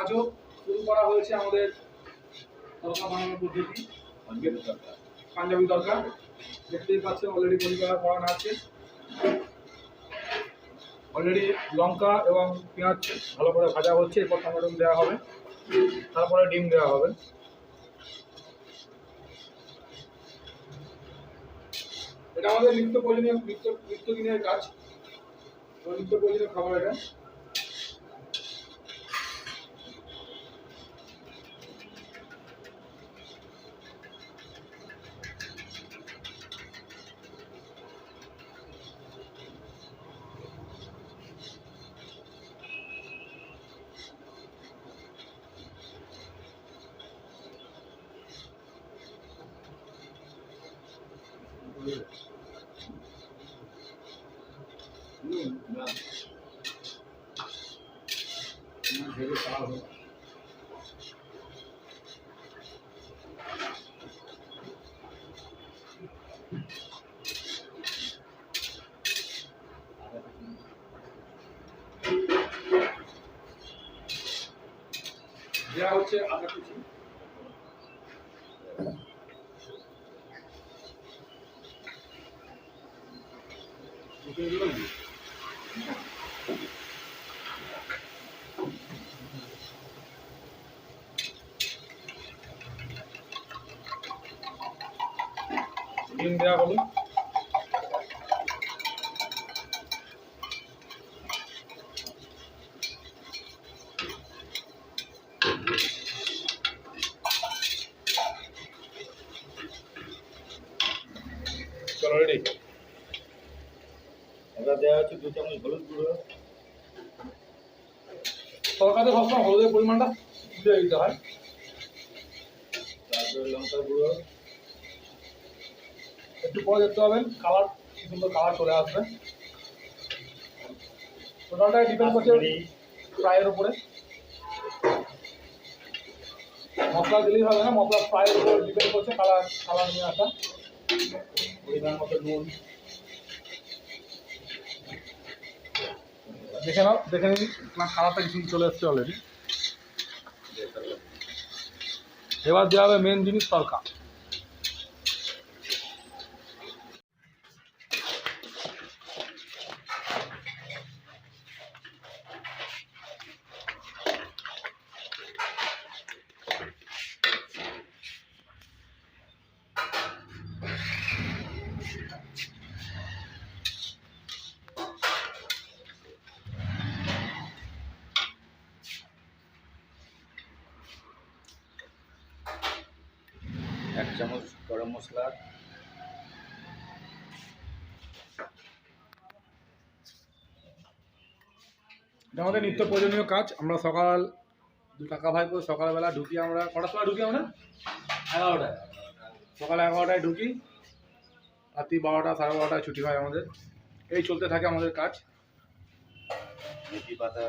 আজও শুরু করা হয়েছে আমাদের পাঞ্জাবি তরকা দেখতেই পাচ্ছেন অলরেডি পরিষ্কার করানো আছে। অলরেডি লঙ্কা এবং পেঁয়াজ ভালো করে ভাজা হচ্ছে, এরপর টমেটো দেওয়া হবে, তারপরে ডিম দেওয়া হবে। এটা আমাদের নিত্য প্রয়োজনীয়, নিত্য নিত্যদিনের কাজ। নিত্য প্রয়োজনীয় খাবার এটা। দেওয়া হচ্ছে আদা কুচি ডিম দেওয়া হলো চলো রেডি দেওয়া হচ্ছে দু চামচ হলুদ গুঁড়ো। তরকারিতে সবসময় হলুদের পরিমাণটা দিয়ে দিতে হয়। তারপরে লঙ্কা গুঁড়ো। একটু পরে দেখতে পাবেন কালার কি সুন্দর কালার চলে আসবে। টোটালটাই ডিপেন্ড করছে ফ্রাইয়ের উপরে। মশলা দিলেই হবে না মশলা ফ্রাইয়ের উপর ডিপেন্ড করছে কালার কালার নিয়ে আসা। পরিমাণ মতো নুন। দেখে নাও, দেখে নিন কালারটা কিছু চলে এসছে অলরেডি এবার দেওয়া হবে মেন জিনিস তরকা। এক চামচ গরম মশলা। আমাদের নিত্য প্রয়োজনীয় কাজ। আমরা সকাল টাকা ভাই করে সকালবেলা ঢুকি আমরা। কটার সময় ঢুকি আমরা? এগারোটায়। সকাল এগারোটায় ঢুকি। রাত্রি বারোটা, সাড়ে বারোটায় ছুটি হয় আমাদের। এই চলতে থাকে আমাদের কাজ। মেথি পাতা